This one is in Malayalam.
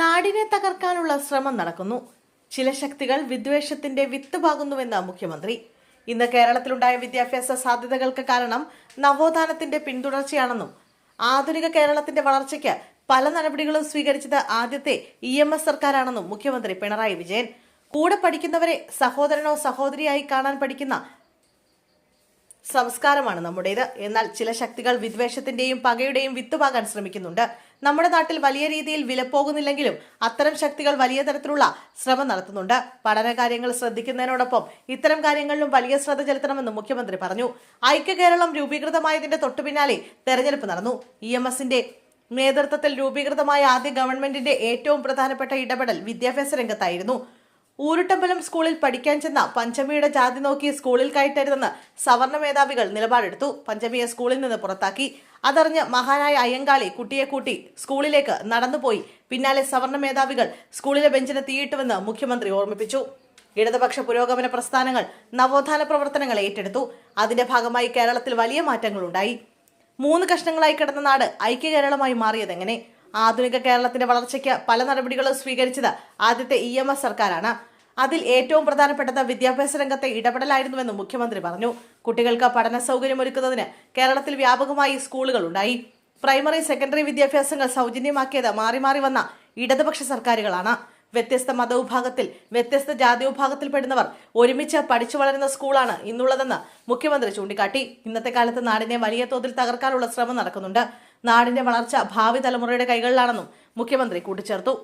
നാടിനെ തകർക്കാനുള്ള ശ്രമം നടക്കുന്നു. ചില ശക്തികൾ വിദ്വേഷത്തിന്റെ വിത്ത് പാകുന്നുവെന്ന് മുഖ്യമന്ത്രി. ഇന്ന് കേരളത്തിലുണ്ടായ വിദ്യാഭ്യാസ സാധ്യതകൾക്ക് കാരണം നവോത്ഥാനത്തിന്റെ പിന്തുടർച്ചയാണെന്നും ആധുനിക കേരളത്തിന്റെ വളർച്ചയ്ക്ക് പല നടപടികളും സ്വീകരിച്ചത് ആദ്യത്തെ ഇ എം എസ് സർക്കാരാണെന്നും മുഖ്യമന്ത്രി പിണറായി വിജയൻ. കൂടെ പഠിക്കുന്നവരെ സഹോദരനോ സഹോദരിയായി കാണാൻ പഠിക്കുന്ന സംസ്കാരമാണ് നമ്മുടേത്. എന്നാൽ ചില ശക്തികൾ വിദ്വേഷത്തിന്റെയും പകയുടെയും വിത്തുപാകാൻ ശ്രമിക്കുന്നുണ്ട്. നമ്മുടെ നാട്ടിൽ വലിയ രീതിയിൽ വിലപ്പോകുന്നില്ലെങ്കിലും അത്തരം ശക്തികൾ വലിയ തരത്തിലുള്ള ശ്രമം നടത്തുന്നുണ്ട്. പഠനകാര്യങ്ങൾ ശ്രദ്ധിക്കുന്നതിനോടൊപ്പം ഇത്തരം കാര്യങ്ങളിലും വലിയ ശ്രദ്ധ ചെലുത്തണമെന്ന് മുഖ്യമന്ത്രി പറഞ്ഞു. ഐക്യ കേരളം രൂപീകൃതമായതിന്റെ തൊട്ടുപിന്നാലെ തെരഞ്ഞെടുപ്പ് നടന്നു. ഇ എം എസിന്റെ നേതൃത്വത്തിൽ രൂപീകൃതമായ ആദ്യ ഗവൺമെന്റിന്റെ ഏറ്റവും പ്രധാനപ്പെട്ട ഇടപെടൽ വിദ്യാഭ്യാസ രംഗത്തായിരുന്നു. ഊരുട്ടമ്പലം സ്കൂളിൽ പഠിക്കാൻ ചെന്ന പഞ്ചമിയുടെ ജാതി നോക്കി സ്കൂളിൽ കയറ്റരുതെന്ന് സവർണ മേധാവികൾ നിലപാടെടുത്തു. പഞ്ചമിയെ സ്കൂളിൽ നിന്ന് പുറത്താക്കി. അതറിഞ്ഞ് മഹാനായ അയ്യങ്കാളി കുട്ടിയെ കൂട്ടി സ്കൂളിലേക്ക് നടന്നുപോയി. പിന്നാലെ സവർണ മേധാവികൾ സ്കൂളിലെ ബെഞ്ചിന് തീയിട്ടുവെന്ന് മുഖ്യമന്ത്രി ഓർമ്മിപ്പിച്ചു. ഇടതുപക്ഷ പുരോഗമന പ്രസ്ഥാനങ്ങൾ നവോത്ഥാന പ്രവർത്തനങ്ങൾ ഏറ്റെടുത്തു. അതിന്റെ ഭാഗമായി കേരളത്തിൽ വലിയ മാറ്റങ്ങളുണ്ടായി. മൂന്ന് കഷ്ണങ്ങളായി കിടന്ന നാട് ഐക്യ കേരളമായി മാറിയതെങ്ങനെ? ആധുനിക കേരളത്തിന്റെ വളർച്ചയ്ക്ക് പല നടപടികളും സ്വീകരിച്ചത് ആദ്യത്തെ ഇ സർക്കാരാണ്. അതിൽ ഏറ്റവും പ്രധാനപ്പെട്ടത് വിദ്യാഭ്യാസ രംഗത്തെ ഇടപെടലായിരുന്നുവെന്നും മുഖ്യമന്ത്രി പറഞ്ഞു. കുട്ടികൾക്ക് പഠന സൗകര്യമൊരുക്കുന്നതിന് കേരളത്തിൽ വ്യാപകമായി സ്കൂളുകൾ ഉണ്ടായി. പ്രൈമറി സെക്കൻഡറി വിദ്യാഭ്യാസങ്ങൾ സൗജന്യമാക്കിയത് മാറി മാറി വന്ന ഇടതുപക്ഷ സർക്കാരുകളാണ്. വ്യത്യസ്ത മതവിഭാഗത്തിൽ വ്യത്യസ്ത ജാതി വിഭാഗത്തിൽപ്പെടുന്നവർ ഒരുമിച്ച് പഠിച്ചു വളരുന്ന സ്കൂളാണ് ഇന്നുള്ളതെന്ന് മുഖ്യമന്ത്രി ചൂണ്ടിക്കാട്ടി. ഇന്നത്തെ കാലത്ത് നാടിനെ വലിയ തോതിൽ തകർക്കാനുള്ള ശ്രമം നടക്കുന്നുണ്ട്. നാടിന്റെ വളർച്ച ഭാവി തലമുറയുടെ കൈകളിലാണെന്നും മുഖ്യമന്ത്രി കൂട്ടിച്ചേർത്തു.